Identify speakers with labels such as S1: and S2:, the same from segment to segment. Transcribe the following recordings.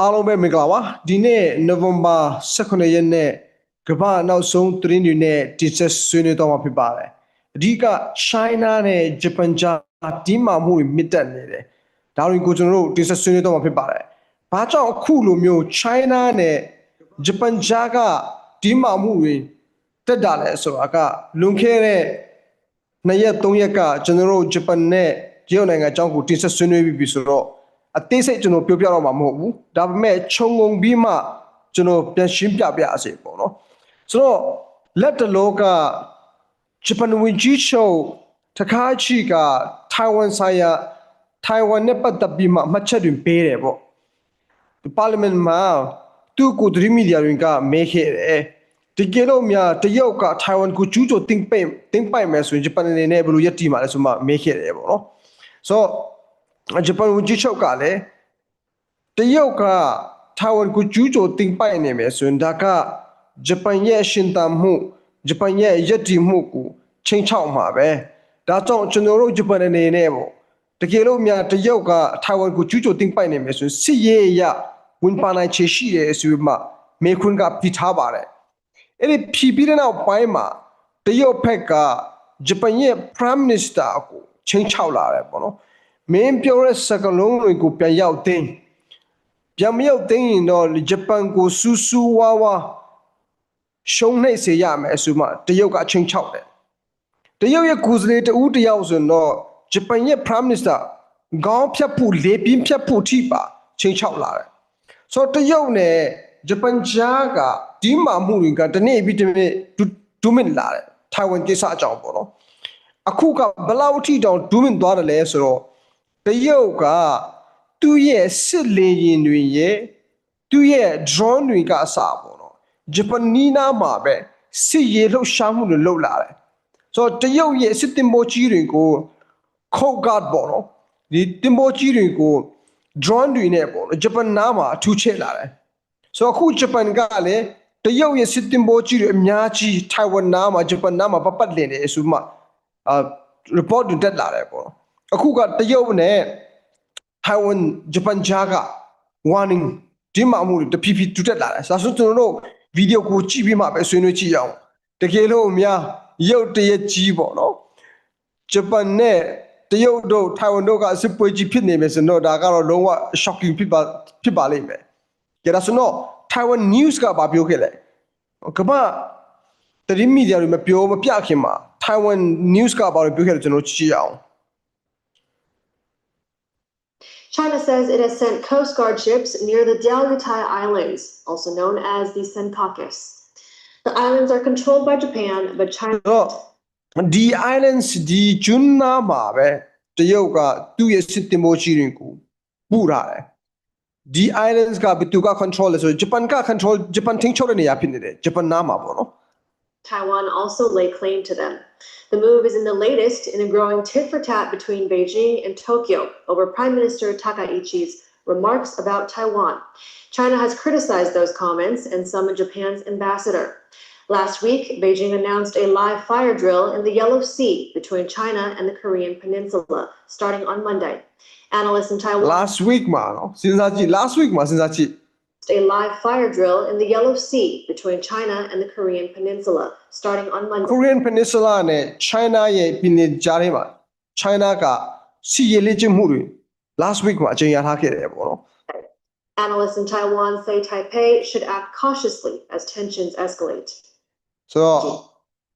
S1: အားလုံးပဲမင်္ဂလာပါဒီနေ့နိုဝင်ဘာ18ရက်နေ့ကမ္ဘာနောက်ဆုံးသတင်းတွေနဲ့တင်ဆက်ဆွေးနွေးတော့မှာဖြစ်ပါတယ်အဓိက China နဲ့ Japan ကြားဒီမှာမှုတွေမြင့်တက်နေတယ်ဒါတွေကိုကျွန်တော်တို့တင်ဆက်ဆွေးနွေးတော့မှာဖြစ်ပါတယ်ဘာကြောင့်အခုလိုမျိုး China နဲ့ Japan ကြားကဒီမှာမှုတွေတက်တာလဲဆိုတာကလွန်ခဲ့တဲ့နှစ်ရက်သုံးရက်ကကျွန်တော်တို့ Japan နဲ့တရုတ်နိုင်ငံအကြောင်းကိုတင်ဆက်ဆွေးနွေးပြီးပြီဆိုတော့ အသေးစိတ်ကျွန်တော်ပြောပြတော့မှာမဟုတ်ဘူးဒါပေမဲ့ခြုံငုံပြီးမှကျွန်တော်ပြန်ရှင်းပြပြအစေပေါ့နော်ဆိုတော့လက်တလောကဂျပန်ဝန်ကြီးချုပ်တခါချီကထိုင်ဝမ်ဆိုင်ရာထိုင်ဝမ်နဲ့ပတ်သက်ပြီးမှအမှတ်ချက်တွေပေးတယ်ပေါ့ပါလီမန်မှာသူ့ကိုဒရီမီဒီယာတွေကမဲခဲ့တယ်ဒီကယ်လို့များတရုတ်ကထိုင်ဝမ်ကိုကျူးကျော်တင်ပိတ်တင်ပိုက်မယ်ဆိုရင်ဂျပန်အနေနဲ့ဘယ်လိုရက်တီမှာလဲဆိုမှမဲခဲ့တယ်ပေါ့နော်ဆိုတော့ ဂျပန်ဝန်ကြီးချုပ်ကလည်းတရုတ်ကထိုင်ဝမ်ကိုကျူးကျော်တင်ပိုက်နေမယ်ဆိုရင်ဒါကဂျပန်ရဲ့ရှင်တန်မှုဂျပန်ရဲ့ရက်တီမှုကိုချိန်ချောက်မှာပဲဒါကြောင့်ကျွန်တော်တို့ဂျပန်အနေနဲ့ပေါ့တကယ်လို့များတရုတ်ကထိုင်ဝမ်ကိုကျူးကျော်တင်ပိုက်နေမယ်ဆိုရင်စစ်ရေးအရဝန်ပါနိုင်ချေရှိရဲဆိုပြီးမှမေခွန်းကပြထားပါတယ်အဲ့ဒီဖြီးပြီးတဲ့နောက်ပိုင်းမှာတရုတ်ဘက်ကဂျပန်ရဲ့ Prime Minister ကိုချင်းချောက်လာတယ်ပေါ့နော် မင်းပြောတဲ့စကားလုံးတွေကိုပြန်ရောက်သိမ်းပြန်မရောက်သိမ်းရင်တော့ဂျပန်ကိုစူးစူးဝါးဝါရှုံးနှိပ်စေရမယ်ဆိုမှတရုတ်ကချင်းချောက်တယ်တရုတ်ရဲ့ကိုယ်စားလှယ်တဦးတယောက်ဆိုရင်တော့ဂျပန်ရဲ့ Prime Minister ခေါင်းဖြတ်ဖို့လေပြင်းဖြတ်ဖို့ထိပါချိန်ချောက်လာတယ်ဆိုတော့တရုတ်နဲ့ဂျပန်ကြားကဒီမှာမှုတွေကတနေ့ပြီးတစ်နေ့ဒူဒူမင်လာတယ်ထိုင်ဝမ်ကိစ္စအကြောင်းပေါ့နော်အခုကဘယ်လောက်ထိတောင်ဒူမင်သွားတယ်လဲဆိုတော့ တရုတ်ကသူ့ရဲ့စစ်လေယာဉ်တွေရဲ့သူ့ရဲ့ drone တွေကအစပေါ့နော်ဂျပန်နီးနားမှာပဲစစ်ရေးလှုပ်ရှားမှုတွေလုပ်လာတယ်ဆိုတော့တရုတ်ရဲ့စစ်တင်ပိုကြီးတွေကိုခုတ်ကတ်ပေါ့နော်ဒီတင်ပိုကြီးတွေကို drone တွေနဲ့ပေါ့နော်ဂျပန်နားမှာအထူးချဲ့လာတယ်ဆိုတော့အခုဂျပန်ကလည်းတရုတ်ရဲ့စစ်တင်ပိုကြီးတွေအများကြီးထိုင်ဝမ်နားမှာဂျပန်နားမှာပတ်ပတ်လည်နေဆိုမှအာ report တွေတက်လာတယ်ပေါ့နော် အခုကတရုတ်နဲ့ထိုင်ဝမ်ဂျပန်ကြားက warning ဒီမှာအမှုတွေတဖြည်းဖြည်းတူတက်လာတယ်ဆိုတော့ကျွန်တော်တို့ဗီဒီယိုကိုကြည့်ပြီးမှပဲဆွေးနွေးကြည့်ရအောင်တကယ်လို့များရုပ်တရက်ကြီးပေါ့နော်ဂျပန်နဲ့တရုတ်တို့ထိုင်ဝမ်တို့ကစစ်ပွဲကြီးဖြစ်နေမယ်ဆိုတော့ဒါကတော့လုံးဝ shocking ဖြစ်ပါဖြစ်ပါလိမ့်မယ်ကြဒါဆိုတော့ Taiwan News ကဘာပြောခဲ့လဲကမ္ဘာတရီမီဒီယာတွေမပြောမပြခင်မှာ Taiwan News ကဘာလို့ပြောခဲ့လဲကျွန်တော်ကြည့်ရအောင်
S2: China says it has sent Coast Guard ships near the Diaoyutai Islands, also known as the Senkakus. The islands are controlled by Japan, but China
S1: တော့ဒီ islands ဒီကျွန်းနာမှာပဲတရုတ်ကသူ့ရဲ့စစ်တင်မိုးကြီးတွေကိုပူထားတယ်ဒီ islands ကဘယ်သူက control လဲဆိုဂျပန်က control ဂျပန်ထိန်းချုပ်တဲ့နေရာဖြစ်နေတယ်ဂျပန်နာမှာပေါ့နော်
S2: Taiwan also lay claim to them. The move is in the latest in a growing tit for tat between Beijing and Tokyo over Prime Minister Takaichi's remarks about Taiwan. China has criticized those comments and summoned Japan's ambassador. Last week, Beijing announced a live fire drill in the Yellow Sea between China and the Korean Peninsula starting on Monday. Analysts in Taiwan.
S1: Last week, ma, last week, ma,
S2: a live fire drill in the Yellow Sea between China and the Korean Peninsula, starting on Monday.
S1: Korean Peninsula နဲ့ China ရဲ့ပြည်နယ်ကြားထဲမှာ China ကစီရလေ့ကျင့်မှုတွေ last week မှာအကြင်ရထားခဲ့တယ်ပေါ့နော်
S2: Analysts in Taiwan say Taipei should act cautiously as tensions escalate.
S1: ဆိုတော့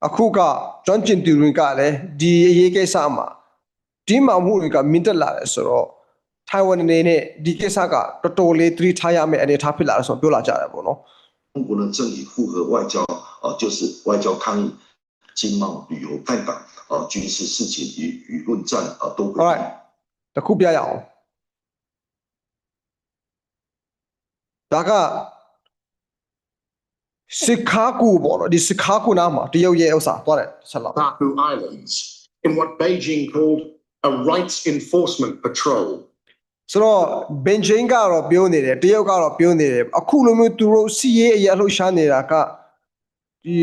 S1: အခုကကျွမ်းကျင်သူတွေကလည်းဒီအရေးကိစ္စမှာဒီမှာမှုတွေကမြင့်တက်လာတယ်ဆိုတော့ ထိုင်ဝမ်အနေနဲ့ဒီကိစ္စကတော်တော်လေးသတိထားရမယ့်အနေအထားဖြစ်လာတယ်ဆိုတော့ပြောလာကြတယ်ပေါ့နော်
S3: 中国呢正以复合外交啊、呃就是外交抗议、经贸、旅游、派港啊、军事事情与舆论战啊、都会
S1: alright တခုပြရအောင်ဒါကစစ်ခါကူပေါ့နော်ဒီစစ်ခါကူနားမှာတရုတ်ရဲ့ဥစ္စာသွားတယ်ဆက်လောက်
S4: Baku Islands in what Beijing called a rights enforcement patrol.
S1: ဆိုတော့ဘင်ဂျင်းကတော့ပြောနေတယ်တရုတ်ကတော့ပြောနေတယ်အခုလိုမျိုးသူတို့စီရေးအရာလှုပ်ရှားနေတာကဒီ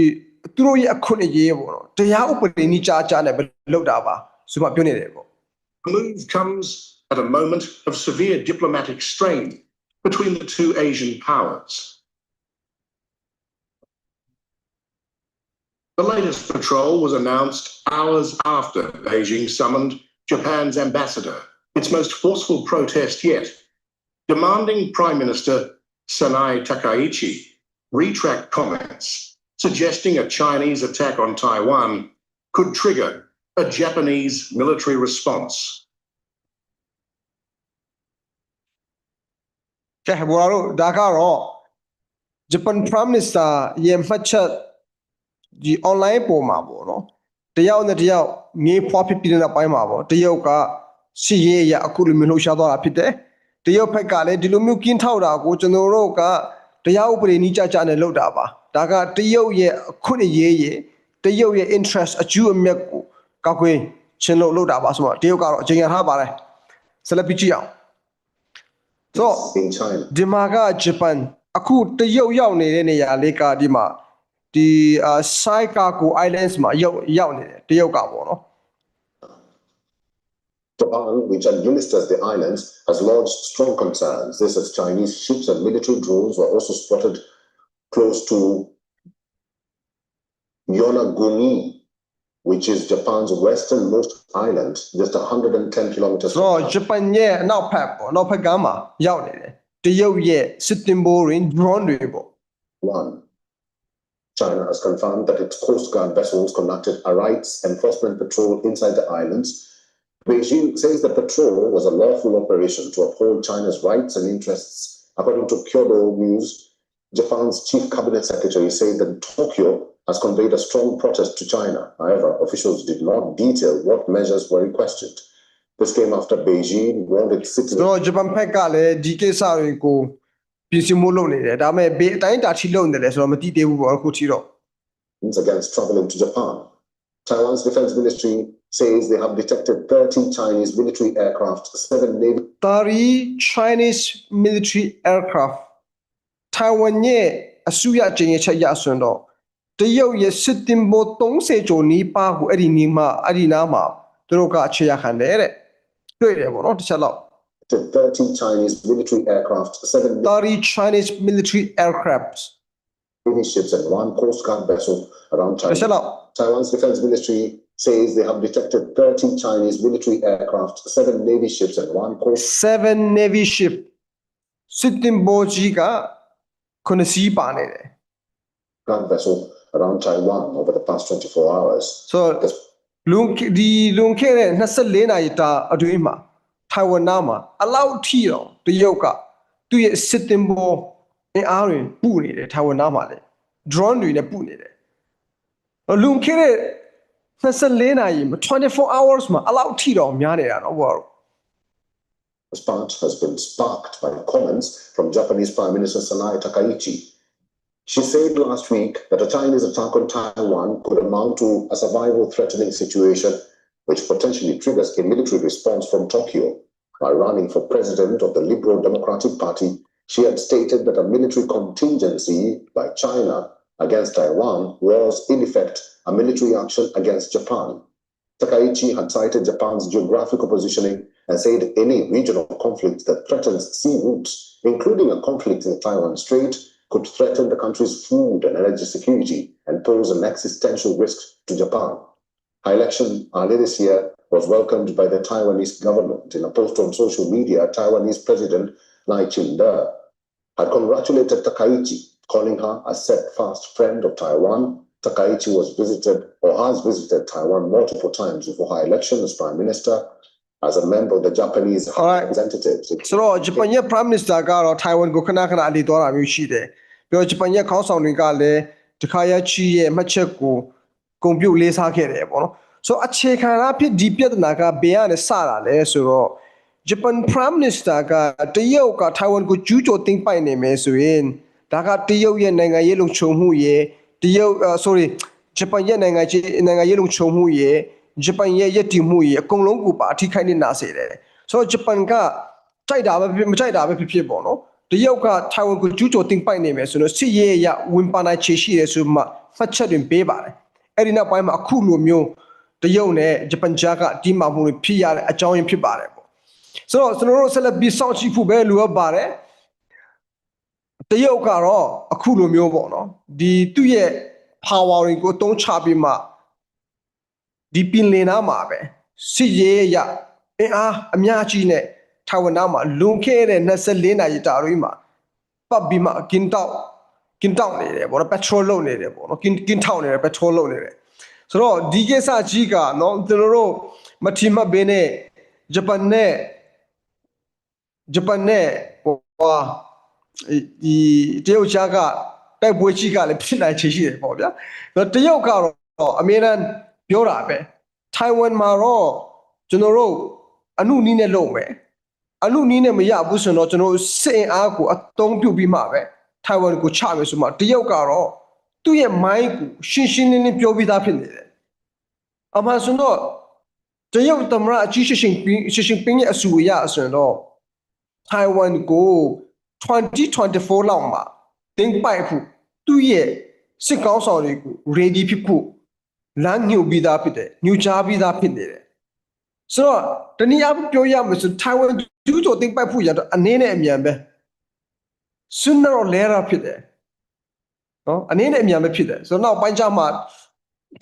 S1: သူတို့ရဲ့အခွင့်အရေးပေါ့နော်တရားဥပဒေနီးကြားကြားနဲ့ပဲလောက်တာပါဆိုမှပြောနေတယ်ပေါ့
S4: The move comes at a moment of severe diplomatic strain between the two Asian powers. The latest patrol was announced hours after Beijing summoned Japan's ambassador, its most forceful protest yet, demanding Prime Minister Sanai Takaichi retract comments suggesting a Chinese attack on Taiwan could trigger a Japanese military response.
S1: ကဲဘောတို့ဒါကတော့ Japan Prime Minister ရဲ့မှတ်ချက်ဒီ online ပေါ်မှာပေါ့နော်တယောက်နဲ့တယောက်ငေးဖွားဖြစ်ပြီးတဲ့နောက်ပိုင်းမှာပေါ့တယောက်က စီရေးရအခုလိုမျိုးလှုပ်ရှားသွားတာဖြစ်တယ်တယောက်ဖက်ကလည်းဒီလိုမျိုးကင်းထောက်တာကိုကျွန်တော်တို့ကတရားဥပဒေနီးကြကြနဲ့လုပ်တာပါဒါကတရုတ်ရဲ့အခုနေရေးရေတရုတ်ရဲ့ interest အကျိုးအမြတ်ကိုကောက်ခွင်းချင်းလို့လုပ်တာပါဆိုတော့တရုတ်ကတော့အချိန်ရထားပါတယ်ဆက်လက်ပြီးကြည့်အောင်ဆိုတော့
S5: in China.
S1: ဒီမှာကဂျပန်အခုတရုတ်ရောက်နေတဲ့နေရာလေးကဒီမှာဒီအာဆိုင်ကာကို islands မှာရောက်ရောက်နေတယ်တရုတ်ကပေါ့နော်
S5: Japan, which administers the islands, has lodged strong concerns. This as Chinese ships and military drones were also spotted close to Yonaguni, which is Japan's westernmost island, just 110 kilometers
S1: ဆိုတော့
S5: from
S1: ဂျပန်ရဲ့အနောက်ဖက်ပေါ့အနောက်ဖက်ကမ်းမှာရောက်နေတယ်တရုတ်ရဲ့စစ်တင်ဘိုးတွေ drone တွေပေါ့
S5: Taiwan. China has confirmed that its Coast Guard vessels conducted a rights enforcement patrol inside the islands. Beijing says the patrol was a lawful operation to uphold China's rights and interests. According to Kyodo News, Japan's chief cabinet secretary said that Tokyo has conveyed a strong protest to China. However, officials did not detail what measures were requested. This came after Beijing warned its
S1: ဆို
S5: citizens
S1: တော့ဂျပန်ဖက်ကလည်းဒီကိစ္စတွေကိုပြင်ဆင်မှုလုပ်နေတယ်ဒါပေမဲ့ဘေးအတိုင်းတာချိလုပ်နေတယ်ဆိုတော့မသိသေးဘူးပေါ့အခုထိတော့
S5: against traveling to Japan. Taiwan's defense ministry says they have detected 30 Chinese military aircraft, seven Navy
S1: 30 Chinese military aircraft Taiwan ရဲ့အစုရကျင်းရချက်ရဆိုရင်တော့တရုတ်ရဲ့စစ်တင်ဘို30ကျော်နီးပါးကိုအဲ့ဒီနီးမှာအဲ့ဒီနားမှာသူတို့ကအခြေရခံတယ်တဲ့တွေ့တယ်ပေါ့နော်တစ်ချက်လောက်
S5: 30 Chinese military aircraft, seven
S1: 30 Chinese military aircraft
S5: Navy ships, and one Coast Guard vessel around
S1: တစ်ချက်
S5: China.
S1: လောက်
S5: Taiwan's defense ministry says they have detected 30 Chinese military aircraft, seven Navy ships, and one Coast
S1: 7 navy ship စစ်တင်ဘိုကြီးကခုနှစ်စီးပါနေတယ်
S5: Guard vessel around Taiwan over the past 24 hours.
S1: ဆိုတော့
S5: This
S1: လွန်ခဲ့ဒီလွန်ခဲ့တဲ့24နာရီတာအတွင်းမှာထိုင်ဝမ်နားမှာအလောက်ထိတော့တရုတ်ကသူ့ရဲ့စစ်တင်ဘော အင်အားတွေပူနေတယ်ထိုင်ဝမ်နားမှာလေ drone တွေနဲ့ပူနေတယ်လွန်ခဲ့တဲ့24နာရီမှာ24 hours မှာအလောက်ထိတော့များနေတာတော့ဘော
S5: response has been sparked by comments from Japanese Prime Minister Sanai Takaichi. She said last week that a Chinese attack on Taiwan could amount to a survival threatening situation, which potentially triggers a military response from Tokyo. While running for president of the Liberal Democratic Party, she had stated that a military contingency by China against Taiwan was, in effect, a military action against Japan. Takaichi had cited Japan's geographical positioning and said any regional conflict that threatens sea routes, including a conflict in the Taiwan Strait, could threaten the country's food and energy security and pose an existential risk to Japan. Her election earlier this year was welcomed by the Taiwanese government. In a post on social media, Taiwanese President Lai Ching-te had congratulated Takaichi, calling her a steadfast friend of Taiwan. Takaichi was visited or has visited Taiwan multiple times before her election as prime minister. As a member of the Japanese House
S1: All right.
S5: of Representatives, it
S1: ဆိုတော့ဂျပန်ရဲ့ prime minister ကတော့ထိုင်ဝမ်ကိုခဏခဏအလီသွားတာမျိုးရှိတယ်ပြီးတော့ဂျပန်ရဲ့ခေါင်းဆောင်တွေကလည်းတခါရချီရဲ့မှတ်ချက်ကိုဂုံပြုတ်လေးစားခဲ့တယ်ပေါ့နော်ဆိုတော့အခြေခံအဖြစ်ဒီပြဿနာကဘယ်ကနေစတာလဲဆိုတော့ ဂျပန် prime minister ကတရုတ်ကထိုင်ဝမ်ကိုကျူးကျော်သိမ်းပိုက်နေမယ်ဆိုရင်ဒါကတရုတ်ရဲ့နိုင်ငံရေးလုံခြုံမှုရဲ့တရုတ်အာ sorry ဂျပန်ရဲ့နိုင်ငံကြီးနိုင်ငံရေးလုံခြုံမှုရဲ့ဂျပန်ရဲ့ရည်တည်မှုရဲ့အကုန်လုံးကိုပါအထိခိုက်နေနာစေတယ်ဆိုတော့ဂျပန်ကကြိုက်တာပဲဖြစ်ဖြစ်မကြိုက်တာပဲဖြစ်ဖြစ်ပေါ့နော်တရုတ်ကထိုင်ဝမ်ကိုကျူးကျော်တင်ပိုက်နေမယ်ဆိုတော့စစ်ရေးအရဝင်ပါနိုင်ခြေရှိတယ်ဆိုမှဖတ်ချက်တွင်ပေးပါတယ်အဲ့ဒီနောက်ပိုင်းမှာအခုလိုမျိုးတရုတ်နဲ့ဂျပန်ကြားကဒီမှာမှုတွေဖြစ်ရတဲ့အကြောင်းရင်းဖြစ်ပါတယ်ပေါ့ ဆိုတော့ကျွန်တော်တို့ဆက်လက်ပြီးစောင့်ကြည့်ဖို့ပဲလိုအပ်ပါတယ်တရုတ်ကတော့အခုလိုမျိုးပေါ့နော်ဒီသူ့ရဲ့ power တွေကိုအသုံးချပြီးမှဒီပင်လယ်နားမှာပဲစစ်ရေးရအင်အားအများကြီးနဲ့ထိုင်ဝမ်နားမှာလွန်ခဲ့တဲ့24နာရီတာရီမှာပတ်ပြီးမှကင်တောက်ကင်တောက်နေတယ်ပေါ့နော် petrol လုံနေတယ်ပေါ့နော်ကင်ကင်ထောက်နေတယ် petrol လုံနေတယ်ဆိုတော့ဒီကိစ္စကြီးကနော်ကျွန်တော်တို့မထီမဘင်းနဲ့ဂျပန်နဲ့ ဂျပန်နဲ့ဟိုဟာဒီတရုတ်ချာကတိုက်ပွဲကြီးကလည်းဖြစ်နိုင်ချေရှိတယ်ပေါ့ဗျာဆိုတော့တရုတ်ကတော့အမေရိကန်ပြောတာပဲထိုင်ဝမ်မှာတော့ကျွန်တော်တို့အနုနီးနဲ့လုပ်မယ်အနုနီးနဲ့မရဘူးဆိုတော့ကျွန်တော်တို့စစ်အင်အားကိုအသုံးပြုပြီးမှပဲထိုင်ဝမ်ကိုချမယ်ဆိုမှတရုတ်ကတော့သူ့ရဲ့ mind ကိုရှင်းရှင်းလင်းလင်းပြောပြီးသားဖြစ်နေတယ်အမှန်ဆိုတော့တရုတ်သမ္မတအကြီးရှင်းရှင်းပင်းရှင်းရှင်းပင်းရဲ့အဆိုအရဆိုရင်တော့ ထိုင်ဝမ်ကို2024လောက်မှာတင်ပိုက်ဖို့သူ့ရဲ့စစ်ကောင်းဆောင်တွေကို ready ဖြစ်ဖို့လမ်းညွှန်ပြီးသားဖြစ်တယ်ညွှန်ကြားပြီးသားဖြစ်နေတယ်ဆိုတော့တနည်းအားဖြင့်ပြောရမယ်ဆိုထိုင်ဝမ်ကျူးကျော်တင်ပိုက်ဖို့ရတော့အနေနဲ့အမြန်ပဲစွန်းတော့လဲတာဖြစ်တယ်နော်အနေနဲ့အမြန်ပဲဖြစ်တယ်ဆိုတော့နောက်ပိုင်းကျမှ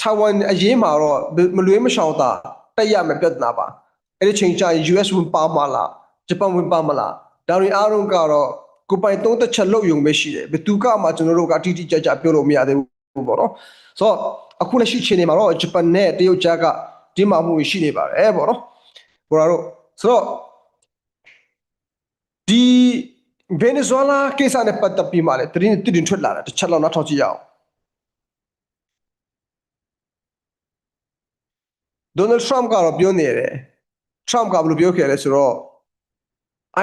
S1: ထိုင်ဝမ်အရေးမှာတော့မလွေးမရှောင်တာတက်ရမယ်ပြဿနာပါအဲ့ဒီချိန်ကျရင် US ဝင်ပါမလား ဂျပန်ဝင်ပါမလားဒါတွေအားလုံးကတော့ကိုယ်ပိုင်သုံးသက်ချက်လောက်ယုံပဲရှိတယ်ဘယ်သူကမှကျွန်တော်တို့ကတိတိကျကျပြောလို့မရသေးဘူးပေါ့နော်ဆိုတော့အခုလက်ရှိချိန်နေမှာတော့ဂျပန်နဲ့တရုတ်ကြားကဒီမှာမှုရှိနေပါတယ်ပေါ့နော်ဘောရာတို့ဆိုတော့ဒီဗင်နီဇွဲလားကိစ္စနဲ့ပတ်သက်ပြီးမှလည်းတရင်တည်ထွက်လာတာတစ်ချက်လောက်နောက်ထောက်ကြည့်ရအောင်ဒေါ်နယ်ထရမ့်ကတော့ပြောနေတယ်ထရမ့်ကဘယ်လိုပြောခဲ့လဲဆိုတော့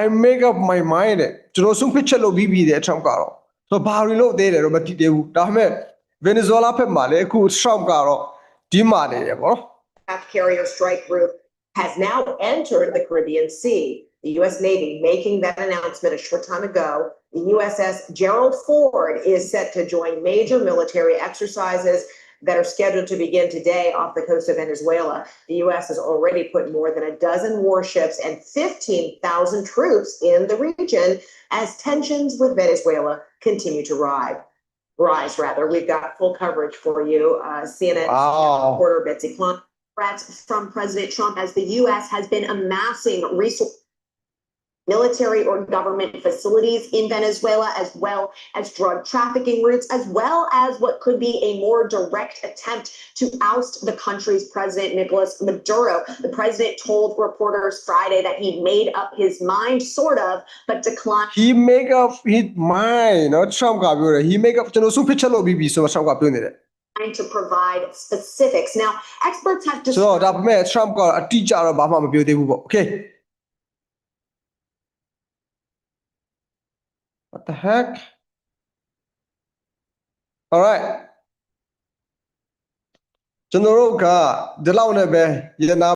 S1: I make up my mind တဲ့ကျွန်တော်ဆုံးဖြတ်ချက်လုပ်ပြီးပြီတဲ့ Trump ကတော့ဆိုတော့ဘာတွေလုပ်သေးတယ်တော့မသိသေးဘူးဒါပေမဲ့ Venezuela ဖက်မှာလည်းအခု Trump ကတော့ဒီမှာနေတယ်ပေါ့နော်
S6: aircraft carrier strike group has now entered the Caribbean Sea. The U.S. Navy making that announcement a short time ago. The USS Gerald Ford is set to join major military exercises that are scheduled to begin today off the coast of Venezuela. The U.S. has already put more than a dozen warships and 15,000 troops in the region as tensions with Venezuela continue to rise. Rise, rather. We've got full coverage for you. Uh, CNN
S1: Wow.
S6: reporter Betsy Klein threats from President Trump as the U.S. has been amassing resources military or government facilities in Venezuela, as well as drug trafficking routes, as well as what could be a more direct attempt to oust the country's president, Nicolas Maduro. The president told reporters Friday that he made up his mind, sort of, but declined.
S1: He make up his mind. He make up. ကျွန်တော်ဆုံးဖြတ်ချက်လုပ်ပြီးပြီဆိုတော့ Trump ကပြောနေတယ် trying
S6: to provide specifics. Now, experts have
S1: just.
S6: So,
S1: ဒါပေမဲ့ Trump ကအတိအကျတော့ဘာမှမပြောသေးဘူးပေါ့။ Okay. what the heck all right ကျွန်တော်တို့ကဒီလောက်နဲ့ပဲရတနာ